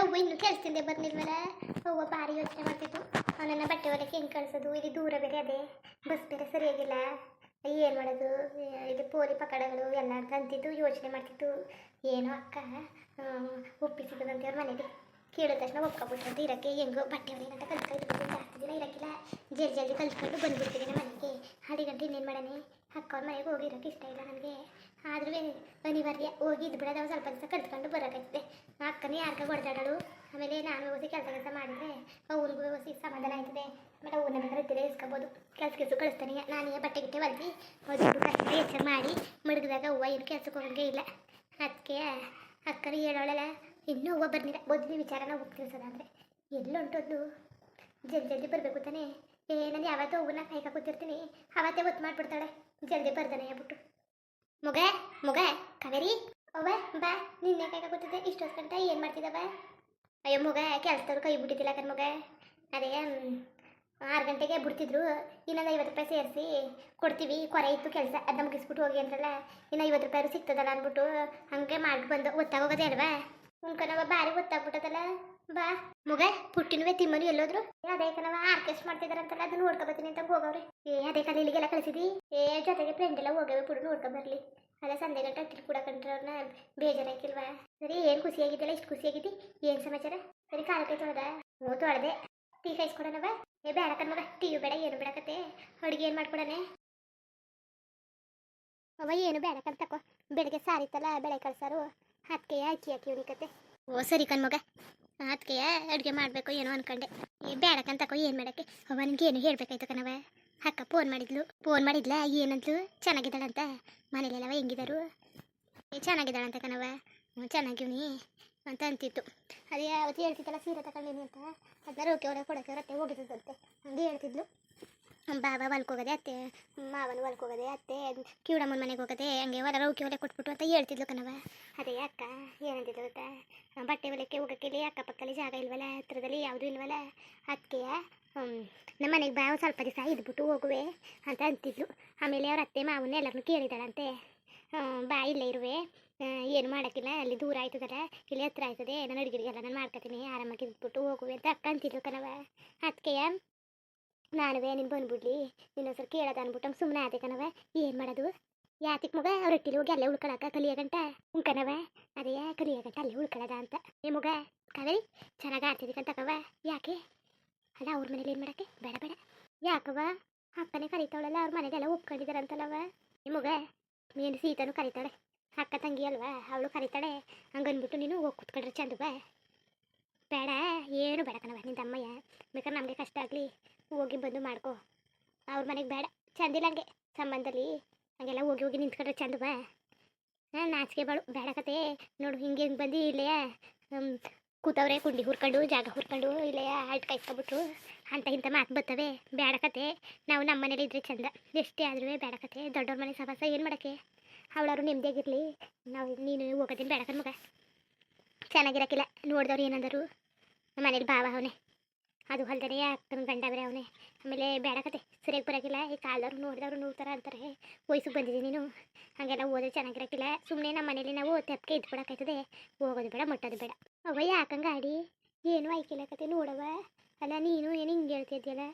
ಅವ್ವ ಇನ್ನು ಕೆಲಸದಿಂದ ಬರ್ನಿಲ್ವಲ್ಲ ಅವ್ವ ಭಾರಿ ಯೋಚನೆ ಮಾಡ್ತಿತ್ತು. ಅವನನ್ನ ಬಟ್ಟೆ ಹೊಲಕ್ಕೆ ಹೆಂಗೆ ಕಳಿಸೋದು? ಇಲ್ಲಿ ದೂರ ಬೇರೆ ಅದೇ. ಬಸ್ ಬೇರೆ ಸರಿಯಾಗಿಲ್ಲ. ಏನು ಮಾಡೋದು? ಇದು ಪೋಲಿ ಪಕಡಗಳು ಎಲ್ಲ ಅಂತ ಅಂತಿದ್ದು, ಯೋಚನೆ ಮಾಡ್ತಿತ್ತು. ಏನೋ ಅಕ್ಕ ಒಪ್ಪಿಸಿದಂತೆ ಅವ್ರ ಮನೇಲಿ. ಕೇಳಿದ ತಕ್ಷಣ ಒಪ್ಕೊಬಿಟ್ರಂತ ಇರೋಕ್ಕೆ. ಹೆಂಗೋ ಬಟ್ಟೆ ಹೊಲಿಯಂತ ಕಲ್ತ್ಕೊಂಡು ಜಾಸ್ತಿ ದಿನ ಇರೋಕ್ಕಿಲ್ಲ. ಜಲ್ದಿ ಜಲ್ದಿ ಕಲ್ತ್ಕೊಂಡು ಬಂದ್ಬಿಡ್ತೀನಿ ಮನೆಗೆ. ಹಾಡಿ ಗಂಟೆ ಇನ್ನೇನು ಮಾಡೋಣ? ಅಕ್ಕ ಅವ್ರ ಮನೆಗೆ ಹೋಗಿರೋಕೆ ಇಷ್ಟ ಇಲ್ಲ ನನಗೆ. ಆದ್ರೂ ಅನಿವಾರ್ಯ ಹೋಗಿ ಇದು ಬಿಡೋದು ಸ್ವಲ್ಪ ದಿವಸ ಕಟ್ಕೊಂಡು ಬರೋಕೈತೆ ಅಕ್ಕನೇ ಯಾರ್ಗ ಹೊಡೆದಾಡಳು. ಆಮೇಲೆ ನಾನು ಹೋಗಿ ಕೆಲಸ ಕೆಲಸ ಮಾಡಿದ್ರೆ ಅವ್ರಿಗೂ ಹೋಗಿ ಸಮಾಧಾನ ಆಯ್ತದೆ. ಆಮೇಲೆ ಅವ್ರನ್ನ ಬೇಕಾದ್ರೆ ಇದ್ದರೆ ಇಸ್ಕೋಬೋದು. ಕೆಲಸ ಕೆಲಸ ಕಳಿಸ್ತಾನೆ. ನಾನೇ ಬಟ್ಟೆ ಗಿಟ್ಟೆ ಹೊಲ್ದಿ ಮೊದಲು ಕಷ್ಟ ಮಾಡಿ ಮಡಗಿದಾಗ ಹೂವು ಏನು ಕೆಲಸಕ್ಕೆ ಹೋಗಂಗೆ ಇಲ್ಲ. ಅದಕ್ಕೆ ಅಕ್ಕನ ಹೇಳೋಳಲ್ಲ, ಇನ್ನೂ ಹೂವು ಬರ್ನಿಲ್ಲ ಮೊದಲು ವಿಚಾರನ ಹೋಗಿ ಎಲ್ಲೊಂಟದ್ದು ಜಲ್ದಿ ಜಲ್ದಿ ಬರಬೇಕು ತಾನೇ. ಏ, ನಾನು ಯಾವತ್ತೂ ಹೂವನ್ನ ಕೈ ಕೂತಿರ್ತೀನಿ ಅವತ್ತೇ ಒತ್ತು ಮಾಡಿಬಿಡ್ತಾಳೆ. ಜಲ್ದಿ ಬರ್ದಾನೆ ಹೇಳ್ಬಿಟ್ಟು. ಮುಗ, ಮಗ, ಕಾವೇರಿ. ಅವ್ವ, ಬಾ ನಿನ್ನ ಗೊತ್ತಿದೆ ಇಷ್ಟೊತ್ತು ಗಂಟೆ ಏನು ಮಾಡ್ತಿದ್ದವ? ಅಯ್ಯೋ, ಮಗ, ಕೆಲಸದವ್ರು ಕೈ ಬಿಟ್ಟಿದ್ದಿಲ್ಲ ಕಣ್ ಮಗ. ಅದೇ ಆರು ಗಂಟೆಗೆ ಬಿಡ್ತಿದ್ರು. ಇನ್ನೊಂದು ಐವತ್ತು ರೂಪಾಯಿ ಸೇರಿಸಿ ಕೊಡ್ತೀವಿ. ಕೊರೆ ಇತ್ತು ಕೆಲಸ ಅದನ್ನ ಮುಗಿಸ್ಬಿಟ್ಟು ಹೋಗಿ ಅಂದ್ರಲ್ಲ, ಇನ್ನು ಐವತ್ತು ರೂಪಾಯಿ ಸಿಗ್ತದಲ್ಲ ಅಂದ್ಬಿಟ್ಟು ಹಂಗೆ ಮಾಡಿ ಬಂದು ಒತ್ತಾಗೋಗೋದೇ ಅಲ್ವಾ? ಉಂಕನವ ಭಾರಿ ಒತ್ತಾಗ್ಬಿಟ್ಟದಲ್ಲ. ಬಾ. ಮುಗ ಪುಟ್ಟಿನವೇ ತಿಮ್ಮನು ಎಲ್ಲೋದ್ರು? ಅದೇ ಕಣವ ಆರ್ಕೆಸ್ಟ್ ಮಾಡ್ತಿದಾರಂತಲ್ಲ, ಅದನ್ನ ನೋಡ್ಕೊಬತ್ತೀನಿ ಅಂತ ಹೋಗವ್ರಿ. ಏ, ಅದೇ ಕಲ ಇಲ್ಲಿಗೆಲ್ಲ ಕಳಿಸಿದಿ? ಏ, ಜೊತೆಗೆ ಫ್ರೆಂಡ್ ಎಲ್ಲ ಹೋಗವೆ ಪುಡು ನೋಡ್ಕೊ ಬರ್ಲಿ. ಅಲ್ಲ ಸಂಜೆ ಗಂಟೆ ಟಿಲ್ ಕೂಡ ಕಂಡ್ರವ್ರನ್ನ ಬೇಜಾರಾಕಿಲ್ವಾ ಸರಿ, ಏನು ಖುಷಿಯಾಗಿದ್ದಲ್ಲ ಇಷ್ಟು ಖುಷಿಯಾಗಿದ್ದಿ ಏನು ಸಮಾಚಾರ? ಸರಿ ಕಾಲಕ್ಕೆ ತೊಳೆದ. ಹ್ಞೂ, ತೊಳೆದೆ. ಟೀ ಕಾಯಿಸ್ಕೊಡೋಣವ ಏ, ಬೇಡ ಕಣ್ಮಗ ಟೀಯು ಬೇಡ, ಏನು ಬೇಡಕತ್ತೆ ಅಡುಗೆ ಏನು ಮಾಡ್ಕೊಡನೆ? ಅವ ಏನು ಬೇಡ ತಕೋ. ಬೆಳಗ್ಗೆ ಸಾರಿತ್ತಲ್ಲ, ಬೆಳೆ ಕಳ್ಸಾರು. ಅದಕ್ಕೆ ಅಕ್ಕಿ ಹಾಕಿ ಉಣಿಕತ್ತೆ ಓ, ಸರಿ ಕಣ್ಮಗ ಅದಕ್ಕೆ ಅಡುಗೆ ಮಾಡಬೇಕು ಏನೋ ಅನ್ಕೊಂಡೆ. ಏ ಬೇಡ ತಕೋ, ಏನು ಮಾಡಕ್ಕೆ? ಅವನಿಗೆ ಏನು ಹೇಳಬೇಕಾಯ್ತು ಕಣವ ಅಕ್ಕ ಫೋನ್ ಮಾಡಿದ್ಲು. ಫೋನ್ ಮಾಡಿದ್ಲ? ಏನಂದ್ಲು? ಚೆನ್ನಾಗಿದ್ದಾಳಂತ? ಮನೇಲೆಲ್ಲವ ಏ, ಚೆನ್ನಾಗಿದ್ದಾಳಂತ ಕಣವ ಚೆನ್ನಾಗಿವ್ನಿ ಅಂತ ಅಂತಿತ್ತು. ಅದೇ ಅವತ್ತು ಹೇಳ್ತಿದ್ದಲ್ಲ ಸೀರೆ ತಗೊಂಡಿನಿ ಅಂತ. ಅದನ್ನ ರೋಕೆ ಒಳಗೆ ಕೊಡೋಕೆ ರತ್ತೆ ಹೋಗಿದ್ದದಂತೆ. ಹಂಗೆ ಹೇಳ್ತಿದ್ಲು. ಬಾಬಾ ಹೊಲ್ಕೋಗೋದೆ ಅತ್ತೆ. ಮಾವನ ಹೊಲ್ಕೋಗೋದೆ, ಅತ್ತೆ, ಕಿವಡಮ್ಮನ ಮನೆಗೆ ಹೋಗೋದೆ, ಹಂಗೆ ಹೊರ ರೌಕೆ ಒಳಗೆ ಕೊಟ್ಬಿಟ್ಟು ಅಂತ ಹೇಳ್ತಿದ್ಲು ಕಣವ ಅದೇ ಅಕ್ಕ ಏನಂತಿದ್ದ ಗೊತ್ತಾ? ಬಟ್ಟೆ ಹೊಲಕ್ಕೆ ಹೋಗಕ್ಕೆ ಇಲ್ಲಿ ಅಕ್ಕಪಕ್ಕದಲ್ಲಿ ಜಾಗ ಇಲ್ವಲ್ಲ, ಹತ್ರದಲ್ಲಿ ಯಾವುದೂ ಇಲ್ವಲ್ಲ? ಅದಕ್ಕೆ ನಮ್ಮ ಮನೆಗೆ ಬಾ ಸ್ವಲ್ಪ ದಿವಸ ಇದ್ಬಿಟ್ಟು ಹೋಗುವೆ ಅಂತ ಅಂತಿದ್ಲು. ಆಮೇಲೆ ಅವ್ರ ಅತ್ತೆ ಮಾವನ್ನ ಎಲ್ಲರನ್ನೂ ಕೇಳಿದಾಳಂತೆ. ಬಾ, ಇಲ್ಲೇ ಇರುವೆ. ಏನು ಮಾಡೋಕ್ಕಿಲ್ಲ, ಅಲ್ಲಿ ದೂರ ಆಯ್ತದಲ್ಲ, ಇಲ್ಲಿ ಹತ್ರ ಆಯ್ತದೆ ನಾನು ಅಡುಗೆಗೆಲ್ಲ ನಾನು ಮಾಡ್ಕೊತೀನಿ, ಆರಾಮಾಗಿ ಇದ್ಬಿಟ್ಟು ಹೋಗುವೆ ಅಂತ ಅಕ್ಕ ಅಂತಿದ್ಲು ಕಣವ ಅದಕ್ಕೆ, ನಾನುವೇ, ನೀನು ಬಂದ್ಬಿಡ್ಲಿ ಇನ್ನೊಂದ್ಸಲ ಕೇಳೋದು ಅಂದ್ಬಿಟ್ಟು ಸುಮ್ಮನೆ ಆದೆ ಕಣವ ಏನು ಮಾಡೋದು? ಯಾತಿಕ್ ಮಗ, ಅವ್ರ ಹೋಗಿ ಅಲ್ಲೇ ಉಳ್ಕೊಳಕ ಕಲಿಯಗಂಟ? ಉಂಕನವ ಅದೇ ಕಲಿಯಗಂಟ ಅಲ್ಲೇ ಉಳ್ಕೊಳದ ಅಂತ. ಏ ಮಗ, ಕಾವೇರಿ, ಚೆನ್ನಾಗಿ ಆಡ್ತಿದ್ದಕ್ಕಂತ ಕವ ಯಾಕೆ? ಅಲ್ಲ, ಅವ್ರ ಮನೇಲಿ ಏನು ಮಾಡಕ್ಕೆ? ಬೇಡ ಬೇಡ. ಯಾಕವ ಅಕ್ಕನೇ ಕರಿತಾವಳಲ್ಲ, ಅವ್ರ ಮನೆಗೆಲ್ಲ ಒಪ್ಕೊಂಡಿದಾರಂತಲ್ಲವ ಈ ಮಗ, ನೀನು ಸೀತನು ಕರಿತಾಳೆ. ಅಕ್ಕ ತಂಗಿ ಅಲ್ವಾ, ಅವಳು ಕರಿತಾಳೆ. ಹಂಗನ್ಬಿಟ್ಟು ನೀನು ಹೋಗಿ ಕುತ್ಕೊಂಡ್ರೆ ಚಂದ ಬಾ ಬೇಡ, ಏನು ಬೇಡ ಕಣವ ನಿನ್ನ ತಮ್ಮಯ್ಯ ಬೇಕಾದ್ರೆ ನಮಗೆ ಕಷ್ಟ ಆಗಲಿ. ಹೋಗಿ ಬಂದು ಮಾಡ್ಕೊ. ಅವ್ರ ಮನೆಗೆ ಬೇಡ. ಚಂದಿಲ್ಲ ಹಂಗೆ ಸಂಬಂಧದಲ್ಲಿ ಹಂಗೆಲ್ಲ ಹೋಗಿ ಹೋಗಿ ನಿಂತ್ಕೊಂಡ್ರೆ ಚಂದ ಬಾ. ಹಾಂ, ನಾಚಿಕೆ ಬಾಳು. ಬೇಡ ಕತೆ. ನೋಡು, ಹಿಂಗೆ ಹಿಂಗೆ ಬಂದು ಇಲ್ಲೇ ಕೂತವ್ರೆ, ಕುಂಡಿ ಹುರ್ಕೊಂಡು, ಜಾಗ ಹುರ್ಕೊಂಡು ಇಲ್ಲೇ ಆಲ್ಟ್ ಕಾಯ್ಸ್ಕೊಬಿಟ್ರು ಅಂತ ಇಂಥ ಮಾತು ಬರ್ತವೆ ಬೇಡ ಕತೆ. ನಾವು ನಮ್ಮ ಮನೇಲಿ ಇದ್ರೆ ಚಂದ. ಎಷ್ಟೇ ಆದ್ರೂ ಬೇಡ ಕತೆ. ದೊಡ್ಡವ್ರ ಮನೆ ಸವಾಸ ಏನು ಮಾಡೋಕ್ಕೆ? ಅವಳವರು ನೆಮ್ಮದಿಯಾಗಿರಲಿ ನಾವು, ನೀನು ಹೋಗೋದೇನು ಬೇಡ ಕಣ್ಮಗ. ಚೆನ್ನಾಗಿರಕ್ಕಿಲ್ಲ ನೋಡಿದವ್ರು ಏನಂದರು? ನಮ್ಮ ಮನೇಲಿ ಭಾವ ಅವನೇ. ಅದು ಹೊಲ್ದರೆ ಅಕ್ಕನ ಗಂಡ ಬೇರೆ ಅವನೇ. ಆಮೇಲೆ ಬೇಡ ಕತೆ, ಸರಿಯಾಗಿ ಬರೋಕ್ಕಿಲ್ಲ ಈ ಕಾಲದವ್ರು ನೋಡಿದವ್ರು ನೋಡ್ತಾರ ಅಂತಾರೆ. ವಯಸ್ಸಿಗೆ ಬಂದಿದ್ದೀನಿ ನೀನು. ಹಾಗೆಲ್ಲ ಓದೋದು ಚೆನ್ನಾಗಿರೋಕ್ಕಿಲ್ಲ ಸುಮ್ಮನೆ ನಮ್ಮ ಮನೇಲಿ ನಾವು ತೆಪ್ಪಕ್ಕೆ ಇದ್ಬಿಡಕ್ಕಾಯ್ತದೆ. ಹೋಗೋದು ಬೇಡ, ಮುಟ್ಟೋದು ಬೇಡ. ಅವ್ವ ಹಾಕಂಗೆ ಆಡಿ ಏನು ಆಯ್ಕಿಲ್ಲ ಕತೆ ನೋಡವ ಅಲ್ಲ ನೀನು ಏನು ಹಿಂಗೆ ಹೇಳ್ತಿದ್ಯಲ್ಲ?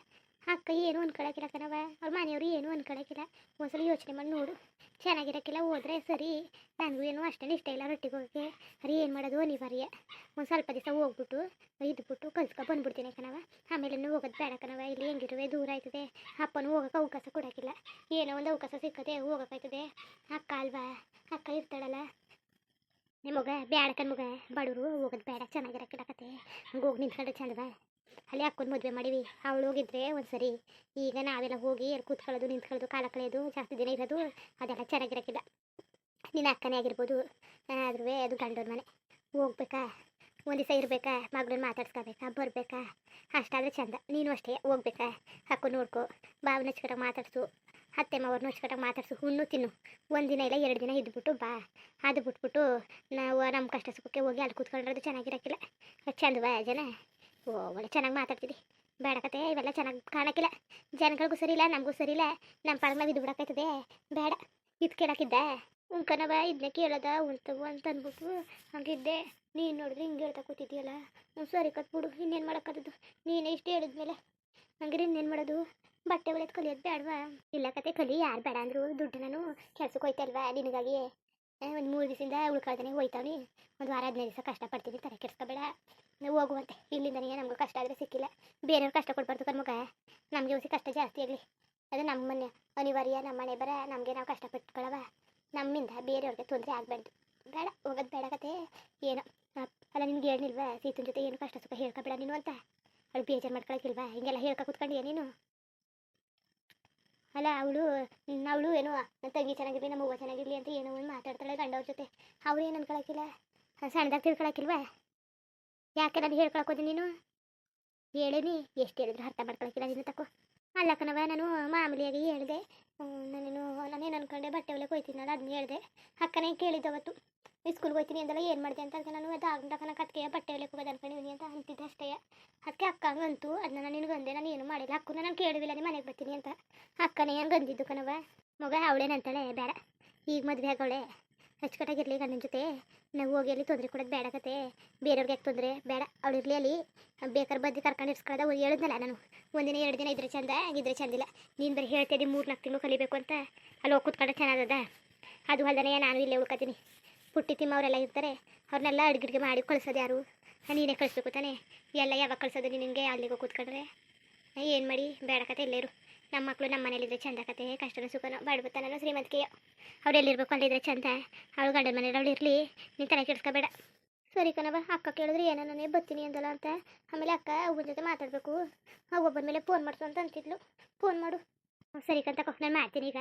ಅಕ್ಕ, ಏನು ಅನ್ಕೊಳಕಿಲ್ಲ ಕಣವ ಅವ್ರ ಮನೆಯವರು ಏನು ಅನ್ಕೊಳಕಿಲ್ಲ. ಒಂದ್ಸಲ ಯೋಚನೆ ಮಾಡಿ ನೋಡು. ಚೆನ್ನಾಗಿರಕ್ಕಿಲ್ಲ ಹೋದ್ರೆ ಸರಿ. ನನಗೂ ಏನು ಅಷ್ಟೇ ಇಷ್ಟ ಇಲ್ಲ ರೊಟ್ಟಿಗೆ ಹೋಗಕ್ಕೆ. ಅರಿ, ಏನು ಮಾಡೋದು ಅನಿವಾರ್ಯ. ಒಂದು ಸ್ವಲ್ಪ ದಿವಸ ಹೋಗ್ಬಿಟ್ಟು ಇದ್ಬಿಟ್ಟು ಕಲ್ಸ್ಕೊ ಬಂದ್ಬಿಡ್ತೀನಿ ಕಣವ ಆಮೇಲೆ ಹೋಗೋದು ಬೇಡ ಕಣವ ಇಲ್ಲಿ ಹೆಂಗಿರುವೆ? ದೂರ ಆಯ್ತದೆ. ಅಪ್ಪನೂ ಹೋಗೋಕೆ ಅವಕಾಶ ಕೊಡೋಕ್ಕಿಲ್ಲ ಏನೋ ಒಂದು ಅವಕಾಶ ಸಿಕ್ಕದೆ ಹೋಗೋಕ್ಕಾಯ್ತದೆ ಅಕ್ಕ ಅಲ್ವಾ? ಅಕ್ಕ ಇರ್ತಾಳಲ್ಲ. ನಿಮಗೆ ಬೇಡ ಕಣ್ಮಗ ಬಡವರು ಹೋಗೋದು ಬೇಡ. ಚೆನ್ನಾಗಿರಕ್ಕಿಲ್ಲ ಕತೆ. ಹಂಗೆ ಹೋಗಿ ನಿಂತ್ಕೊಂಡ್ರೆ ಚಂದವ? ಅಲ್ಲಿ ಅಕ್ಕನ ಮದುವೆ ಮಾಡಿವಿ. ಅವಳು ಹೋಗಿದ್ರೆ ಒಂದು ಸರಿ ಈಗ ನಾವೆಲ್ಲ ಹೋಗಿ ಅಲ್ಲಿ ಕೂತ್ಕೊಳ್ಳೋದು ನಿಂತ್ಕೊಳ್ಳೋದು ಕಾಲ ಕಳೆಯೋದು, ಜಾಸ್ತಿ ದಿನ ಇರೋದು, ಅದೆಲ್ಲ ಚೆನ್ನಾಗಿರೋಕ್ಕಿಲ್ಲ ನಿನ್ನ ಅಕ್ಕನೇ ಆಗಿರ್ಬೋದು. ಆದ್ರೂ ಅದು ಗಂಡನ ಮನೆ. ಹೋಗ್ಬೇಕಾ? ಒಂದು ದಿವಸ ಇರಬೇಕಾ? ಮಗಳನ್ನ ಮಾತಾಡ್ಸ್ಕೋಬೇಕಾ? ಬರಬೇಕಾ? ಅಷ್ಟಾದರೆ ಚಂದ. ನೀನು ಅಷ್ಟೇ, ಹೋಗ್ಬೇಕಾ? ಹಾಕೊಂಡು ನೋಡ್ಕೊ. ಬಾವನ ಹಚ್ಕೊಟ್ಟಾಗ ಮಾತಾಡ್ಸು. ಅತ್ತೆ ಮಾವ್ರನ್ನ ಹಚ್ಕೊಟ್ಟಾಗ ಮಾತಾಡ್ಸು. ಹುಣ್ಣು ತಿನ್ನು. ಒಂದು ದಿನ ಇಲ್ಲ, ಎರಡು ದಿನ ಇದ್ಬಿಟ್ಟು ಬಾ. ಅದು ಬಿಟ್ಬಿಟ್ಟು ನಾವು ನಮ್ಮ ಕಷ್ಟ ಸುಖಕ್ಕೆ ಹೋಗಿ ಅಲ್ಲಿ ಕೂತ್ಕೊಂಡ್ರದು ಚೆನ್ನಾಗಿರಕ್ಕಿಲ್ಲ. ಚಂದವಾ ಜನ. ಓ, ಒಳ್ಳೆ ಚೆನ್ನಾಗಿ ಮಾತಾಡ್ತಿದ್ದಿ ಬೇಡ ಕತೆ, ಇವೆಲ್ಲ ಚೆನ್ನಾಗಿ ಕಾಣಕ್ಕಿಲ್ಲ. ಜನಗಳಿಗೂ ಸರಿ ಇಲ್ಲ ನಮಗೂ ಸರಿ ಇಲ್ಲ ನಮ್ಮ ಪಾಡಿಗೆ ನಾವು ಇದು ಬಿಡೋಕ್ಕಾಯ್ತದೆ. ಬೇಡ, ಇದು ಕೇಳಕ್ಕಿದ್ದೆ. ಉಂಕನವ ಇದನ್ನೇ ಕೇಳದ ಉಳ್ತವು ಅಂತ ಅಂದ್ಬಿಟ್ಟು ಹಂಗಿದ್ದೆ. ನೀನು ನೋಡಿದ್ರೆ ಹಿಂಗೆ ಹೇಳ್ತಾ ಕೂತಿದ್ದೀಯಲ್ಲ. ಹ್ಞೂ ಸರಿ ಕತ್ ಬಿಡು. ಇನ್ನೇನು ಮಾಡೋಕ್ಕದ್ದು ನೀನೇ ಇಷ್ಟು ಹೇಳಿದ್ಮೇಲೆ. ಹಂಗಾರೆ ಇನ್ನೇನು ಮಾಡೋದು? ಬಟ್ಟೆ ಒಳ್ಳೆದು ಕಲಿಯೋದು ಬೇಡವಾ ಇಲ್ಲ ಕತೆ, ಕಲಿ. ಯಾರು ಬೇಡ ಅಂದರು ದುಡ್ಡು ನಾನು ಕೆಲ್ಸಕ್ಕೆ ಹೋಯ್ತಲ್ವಾ ನಿನಗಾಗಿ? ಒಂದು ಮೂರು ದಿವಸದಿಂದ ಉಳ್ಕೊಳ್ತಾನೆ ಹೋಯ್ತಾವನಿ. ಒಂದು ವಾರ, ಹದಿನೈದು ದಿವಸ ಕಷ್ಟಪಡ್ತೀನಿ, ತಲೆ ಕೆಡ್ಸ್ಕೊಬೇಡ. ನಾವು ಹೋಗುವಂತೆ. ಇಲ್ಲಿಂದನೇ ನಮಗೂ ಕಷ್ಟ ಆದರೆ ಸಿಕ್ಕಿಲ್ಲ. ಬೇರೆಯವ್ರು ಕಷ್ಟ ಕೊಡ್ಬಾರ್ದು ಕಣ್ಮಗ ನಮಗೆ ಉಸಿ ಕಷ್ಟ ಜಾಸ್ತಿ ಆಗಲಿ. ಅದು ನಮ್ಮ ಮನೆ ಅನಿವಾರ್ಯ, ನಮ್ಮ ಮನೆ ಬರ, ನಮಗೆ ನಾವು ಕಷ್ಟಪಟ್ಕೊಳ್ಳವ ನಮ್ಮಿಂದ ಬೇರೆಯವ್ರಿಗೆ ತೊಂದರೆ ಆಗಬಾರ್ದು. ಬೇಡ, ಹೋಗೋದು ಬೇಡ ಕತೆ ಏನೋ ಅಲ್ಲ ನಿನ್ಗೆ ಹೇಳಿಲ್ವಾ ಸೀತನ ಜೊತೆ ಏನು ಕಷ್ಟ ಸುಖ ಹೇಳ್ಕೊಬೇಡ ನೀನು ಅಂತ? ಅವಳು ಬೇಜಾರು ಮಾಡ್ಕೊಳಕ್ಕಿಲ್ವಾ? ಹಿಂಗೆಲ್ಲ ಹೇಳ್ಕೊ ಕೂತ್ಕೊಂಡಿಯ ನೀನು? ಅಲ್ಲ, ಅವಳು ಅವಳು ಏನೋ ನನ್ನ ತಂಗಿ ಚೆನ್ನಾಗಿರ್ಲಿ, ನಮ್ಮ ಚೆನ್ನಾಗಿರ್ಲಿ ಅಂತ ಏನೋ ಮಾತಾಡ್ತಾಳೆ ಗಂಡವ್ರ ಜೊತೆ. ಅವ್ರು ಏನು ಅನ್ಕೊಳಕ್ಕಿಲ್ಲ? ಸಣ್ಣದಾಗ ತಿಳ್ಕೊಳಕ್ಕಿಲ್ವಾ? ಯಾಕೆ ನಾನು ಹೇಳ್ಕೊಳಕೋದಿ ನೀನು? ಹೇಳೇನಿ, ಎಷ್ಟು ಹೇಳಿದ್ರು ಅರ್ಥ ಮಾಡ್ಕೊಳಕ್ಕಿಲ್ಲ ನೀನು ತಕೋ ಅಲ್ಲ ಕಣವ ನಾನು ಮಾಮೂಲಿಯಾಗಿ ಹೇಳಿದೆ ನಾನೇನು ನಾನೇನು ಅನ್ಕೊಂಡೆ ಬಟ್ಟೆ ಒಳಗೆ ಹೋಯ್ತೀನಲ್ಲ ಅದನ್ನ ಹೇಳಿದೆ. ಅಕ್ಕನೇ ಕೇಳಿದ್ದೆ ಅವತ್ತು ಸ್ಕೂಲ್ಗೆ ಹೋಯ್ತೀನಿ ಅಂದಲ್ಲ, ಏನು ಮಾಡಿದೆ ಅಂತ ನಾನು, ಅದು ಆಗಂತಕ್ಕ ಕತ್ಕೆಯ ಬಟ್ಟೆ ಒಳಗೆ ಹೋಗೋದು ಅನ್ಕೊಂಡಿದ್ದೀನಿ ಅಂತ ಅಂತಿದ್ದೆ ಅಷ್ಟೇ. ಅದಕ್ಕೆ ಅಕ್ಕ ಹಂಗಂತು ಅದನ್ನ ನಾನು ನಿನಗಂದೆ ನಾನು ಏನು ಮಾಡಿಲ್ಲ ಅಕ್ಕನ ನಾನು ಕೇಳಿಲ್ಲ ನಿಮ್ಮ ಮನೆಗೆ ಬರ್ತೀನಿ ಅಂತ. ಅಕ್ಕನೇ ಹಂಗಂದಿದ್ದು ಕಣವ ಮಗ ಅವಳೇನಂತಾಳೆ, ಬೇಡ, ಈಗ ಮದುವೆ ಆಗೋಳೆ. ಅಚ್ಚುಕಟ್ಟಾಗಿರ್ಲಿ ಗಂಡನ ಜೊತೆ. ನಾವು ಹೋಗಿ ಅಲ್ಲಿ ತೊಂದರೆ ಕೊಡೋದು ಬೇಡ ಕತೆ. ಬೇರೆಯವ್ರಿಗೆ ಯಾಕೆ ತೊಂದರೆ? ಬೇಡ, ಅವಳು ಇರಲಿ ಅಲ್ಲಿ. ಬೇಕಾದ್ರೆ ಬದ್ದಿ ಕರ್ಕೊಂಡು ಇರ್ಸ್ಕೊಳ್ಳೋದ ಹೇಳಿದ್ನಲ್ಲ ನಾನು. ಒಂದಿನ ಎರಡು ದಿನ ಇದ್ರೆ ಚಂದ, ಇದ್ರೆ ಚಂದಿಲ್ಲ ನೀನು ಬರೀ ಹೇಳ್ತಿದ್ದಿ ಮೂರು ನಾಲ್ಕು ತಿಂಗಳು ಕಲಿಬೇಕು ಅಂತ. ಅಲ್ಲಿ ಹೋಗಿ ಕೂತ್ಕೊಂಡ್ರೆ ಚೆನ್ನಾಗದ. ಅದು ಅಲ್ಲದೆ ನಾನು ಇಲ್ಲೇ ಉಳ್ಕೊತೀನಿ. ಪುಟ್ಟಿ ತಿಮ್ಮ ಅವರೆಲ್ಲ ಇರ್ತಾರೆ. ಅವ್ರನ್ನೆಲ್ಲ ಅಡುಗೆ ಮಾಡಿ ಕಳ್ಸೋದು ಯಾರು? ನೀನೇ ಕಳಿಸ್ಬೇಕು ತಾನೆ. ಎಲ್ಲ ಯಾವಾಗ ಕಳ್ಸೋದು ನಿನಗೆ ಅಲ್ಲಿಗೆ ಕೂತ್ಕೊಂಡ್ರೆ? ಏನು ಮಾಡಿ? ಬೇಡ ಕತೆ ಇಲ್ಲೇರು ನಮ್ಮ ಮಕ್ಕಳು ನಮ್ಮ ಮನೇಲಿದ್ರೆ ಚಂದ ಕತೆ, ಕಷ್ಟನ ಸುಖನೋ ಬಡಬತನೋ ಶ್ರೀಮಂತಿಕೆಯೋ ಅವ್ರು ಎಲ್ಲಿರ್ಬೇಕು ಅಲ್ಲಿದ್ರೆ ಚಂದ. ಅವಳು ಗಂಡನ ಮನೇಲಿ ಅವಳು ಇರಲಿ. ನೀನು ತಲೆ ಕೆಡಿಸ್ಕೋಬೇಡ. ಸರಿ ಕಣವ ಅಕ್ಕ ಕೇಳಿದ್ರೆ ಏನೋ ನಾನೇ ಬರ್ತೀನಿ ಅಂದಲ್ಲ ಅಂತ. ಆಮೇಲೆ ಅಕ್ಕ ಒಬ್ಬನ ಜೊತೆ ಮಾತಾಡಬೇಕು. ಒಬ್ಬನ ಮೇಲೆ ಫೋನ್ ಮಾಡ್ತು ಅಂತ ಅಂತಿದ್ಲು. ಫೋನ್ ಮಾಡು. ಸರಿ ಕಂತ ನಾನು ಮಾಡ್ತೀನಿ ಈಗ.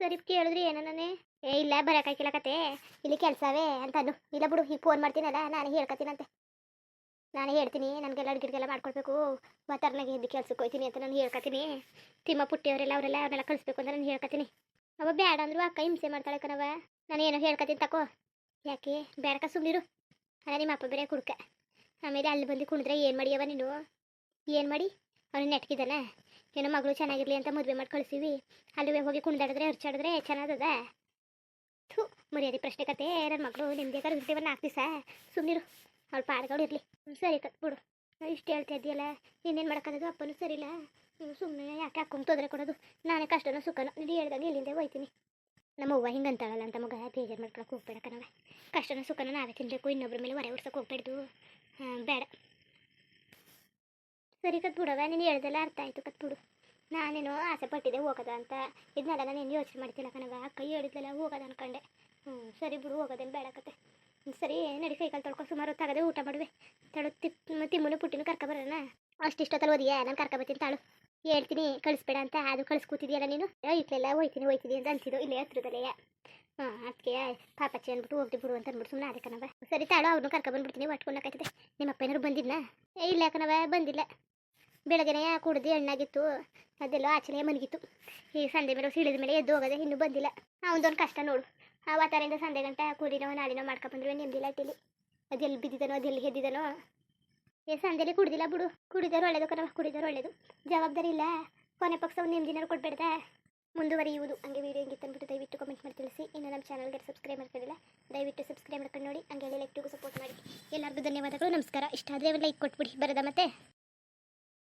ಸರಿ ಕೇಳಿದ್ರಿ ಏನೋ ನಾನೇ ಏ, ಇಲ್ಲ ಬರೋಕ್ಕಾಗಿಲ್ಲ ಕತೆ. ಇಲ್ಲಿ ಕೆಲಸವೇ ಅಂತ ಇಲ್ಲ ಬಿಡು, ಈಗ ಫೋನ್ ಮಾಡ್ತೀನಲ್ಲ, ನಾನು ಹೇಳ್ಕೊತೀನಂತೆ ನಾನು ಹೇಳ್ತೀನಿ, ನನಗೆಲ್ಲ ಅಡುಗೆಗೆಲ್ಲ ಮಾಡ್ಕೊಡ್ಬೇಕು. ಮತ್ತರ್ನಾಗೆ ಎದ್ದು ಕೆಲ್ಸಕ್ಕೆ ಹೋಗ್ತೀನಿ ಅಂತ ನಾನು ಹೇಳ್ಕೊತೀನಿ. ತಿಮ್ಮ ಪುಟ್ಟಿಯವರೆಲ್ಲ ಅವರೆಲ್ಲ ಅವನ್ನೆಲ್ಲ ಕಳಿಸ್ಬೇಕು ಅಂತ ನಾನು ಹೇಳ್ಕೊತೀನಿ. ಅವ ಬೇಡ ಅಂದ್ರು ಅಕ್ಕ ಹಿಂಸೆ ಮಾಡ್ತಾಳೆ ಕಣವ ನಾನು ಏನೋ ಹೇಳ್ಕೊತೀನಿ ತಕೋ. ಯಾಕೆ? ಬೇಡಕ ಸುಮ್ಮನಿರು ಅಲ್ಲ ನಿಮ್ಮ ಅಪ್ಪ ಬೇರೆ ಕುಡ್ಕ. ಆಮೇಲೆ ಅಲ್ಲಿ ಬಂದು ಕುಣಿದ್ರೆ ಏನು ಮಾಡಿಯವ ನೀನು? ಏನು ಮಾಡಿ? ಅವನು ನೆಟ್ಕಿದ್ದಾನೆ ಏನೋ ಮಗಳು ಚೆನ್ನಾಗಿರಲಿ ಅಂತ ಮದುವೆ ಮಾಡಿ ಕಳಿಸಿವಿ. ಅಲ್ಲಿ ಹೋಗಿ ಕುಣಿದಾಡಿದ್ರೆ, ಹರ್ಚಾಡಿದ್ರೆ ಚೆನ್ನಾಗದ ಥೂ, ಮರ್ಯಾದೆ ಪ್ರಶ್ನೆ ಕತೆ. ನನ್ನ ಮಗಳು ನಿಮ್ಗೆ ಕರೆದಿರ್ತೀವ ನಾಲ್ಕು ದಿವಸ. ಸುಮ್ಮನಿರು ಅವ್ಳು ಪಾಡ್ಗಳು ಇರಲಿ. ಸರಿ ಕತ್ ಬಿಡು. ಇಷ್ಟು ಹೇಳ್ತಾ ಇದೆಯಲ್ಲ ಇನ್ನೇನು ಮಾಡೋಕ್ಕಾಗೋದು ಅಪ್ಪನೂ ಸರಿಲ್ಲ. ಸುಮ್ಮನೆ ಯಾಕೆ ಹಾಕೊಂಡು ತೊಂದರೆ ಕೊಡೋದು? ನಾನೇ ಕಷ್ಟನೋ ಸುಖನೋ ನೀನು ಹೇಳ್ದಂಗೆ ಇಲ್ಲಿಂದ ಹೋಯ್ತೀನಿ. ನಮ್ಮ ಅವ್ವ ಹಿಂಗೆ ಅಂತಾಳಲ್ಲ ಅಂತ ಮಗ, ಬೇಜಾರು ಮಾಡ್ಕೊಳಕ್ಕೆ ಹೋಗ್ಬೇಡ ಕಣವ ಕಷ್ಟನ ಸುಖನ ನಾವೇ ತಿನ್ನಬೇಕು ಇನ್ನೊಬ್ರ ಮೇಲೆ ಹೊರೆ ಹುಡ್ಸಕ್ಕೆ ಹೋಗ್ಬೇಡ್ದು. ಬೇಡ. ಸರಿ ಕತ್ ಬಿಡವ ನೀನು ಹೇಳ್ದೆಲ್ಲ ಅರ್ಥ ಆಯಿತು ಕತ್ ಬಿಡು. ನಾನೇನೋ ಆಸೆ ಪಟ್ಟಿದ್ದೆ ಹೋಗದ ಅಂತ. ಇದನ್ನೆಲ್ಲ ನಾನೇನು ಯೋಚನೆ ಮಾಡ್ತಿಲ್ಲ ಕಣವ ಕೈ ಹೇಳಿದ್ದೆಲ್ಲ ಹೋಗೋದು ಅನ್ಕೊಂಡೆ. ಹ್ಞೂ ಸರಿ ಬಿಡು, ಹೋಗೋದೇನು ಬೇಡ ಕತೆ. ಸರಿ, ನಡಿ ಕೈ ಕಾಲು ತೊಳ್ಕೊ. ತಿಮ್ಮನು ಪುಟ್ಟಿನೂ ಕರ್ಕೊಬರೋಣ ಅಷ್ಟಿಷ್ಟೊತ್ತಲ್ಲಿ ಓದಿಯಾ? ನಾನು ಕರ್ಕೊಬತ್ತೀನಿ ತಾಳು. ಹೇಳ್ತೀನಿ, ಕಳಿಸ್ಬೇಡ ಅಂತ. ಅದು ಕಳಿಸ್ಕೊತಿದ್ಯಲ್ಲ ನೀನು? ಇಟ್ಲೆಲ್ಲ ಹೋಯ್ತೀನಿ ಹೋಯ್ತೀನಿ ಅಂತ ಅಂತಿದ್ದು ಇಲ್ಲೇ ಹತ್ರದಲ್ಲೇ. ಹಾಂ ಅದಕ್ಕೆ ಪಾಪಚ್ಚಿ ಅಂದ್ಬಿಟ್ಟು ಹೋಗ್ತಿ ಬಿಡು ಅಂತ ಅಂದ್ಬಿಟ್ಟು ಸುಮ್ಮನೆ ಅದೇ ಕಣವ ಸರಿ ತಾಳು ಅವ್ರನ್ನ ಕರ್ಕೊಬಂದ್ಬಿಡ್ತೀನಿ ಬಂದ್ಬಿಡ್ತೀನಿ. ಒಟ್ಕೊಂಡಾಕೈತದೆ ನಿಮ್ಮ ಅಪ್ಪ ಏನಾರು ಏ, ಇಲ್ಲ ಕಣವ ಬಂದಿಲ್ಲ. ಬೆಳಗ್ಗೆನೇ ಕುಡ್ದು ಎಣ್ಣಾಗಿತ್ತು. ಅದೆಲ್ಲ ಆಚೆನೆ ಮನಗಿತ್ತು. ಈ ಸಂಜೆ ಮೇಲೆ ಸಿಳಿದ ಮೇಲೆ ಎದ್ದು ಹೋಗೋದೆ, ಇನ್ನೂ ಬಂದಿಲ್ಲ. ಅವನದೊಂದು ಕಷ್ಟ ನೋಡು. ಆ ವಾತಾರಿಂದ ಸಂಜೆ ಗಂಟೆ ಕೂಲಿನೋ ನಾಳಿನೋ ಮಾಡ್ಕೊಬಂದ್ರೆ ನೆಮ್ಮದಿಲ್ಲ ಇಟ್ಟಿಲಿ ಅದೆಲ್ಲಿ ಬಿದ್ದಿದ್ದಾನೋ ಅದೆಲ್ಲಿ ಎದ್ದಿದ್ದಾನೋ ಏ ಸಂಜೆಲಿ ಕುಡ್ದಿಲ್ಲ ಬಿಡು. ಕುಡಿದವ್ರು ಒಳ್ಳೇದು ಕಣವ ಕುಡಿದವ್ರು ಒಳ್ಳೇದು. ಜವಾಬ್ದಾರಿ ಇಲ್ಲ. ಕೊನೆ ಪಕ್ಷ ಒಂದು ನೆಮ್ಮದಿನಾರು ಕೊಡ್ಬೇಡ್ದ ಮುಂದುವರಿಯುವುದು. ಹಂಗೆ ವೀಡಿಯೋ ಹೆಂಗಿತ್ತು ಅಂದ್ಬಿಟ್ಟು ದಯವಿಟ್ಟು ಕಮೆಂಟ್ ಮಾಡಿ ತಿಳಿಸಿ. ಇನ್ನು ನಮ್ಮ ಚಾನಲ್ಗೆ ಸಬ್ಸ್ಕ್ರೈಬ್ ಮಾಡ್ಕೊಂಡಿಲ್ಲ, ದಯವಿಟ್ಟು ಸಬ್ಸ್ಕ್ರೈಬ್ ಮಾಡ್ಕೊಂಡು ನೋಡಿ. ಹಂಗೆ ಲೈಕ್ಟಿಗೂ ಸಪೋರ್ಟ್ ಮಾಡಿ. ಎಲ್ಲರಿಗೂ ಧನ್ಯವಾದಗಳು. ನಮಸ್ಕಾರ. ಇಷ್ಟ ಆದರೆ ಲೈಕ್ ಕೊಟ್ಬಿಡಿ. ಬರೋದ ಮತ್ತೆ?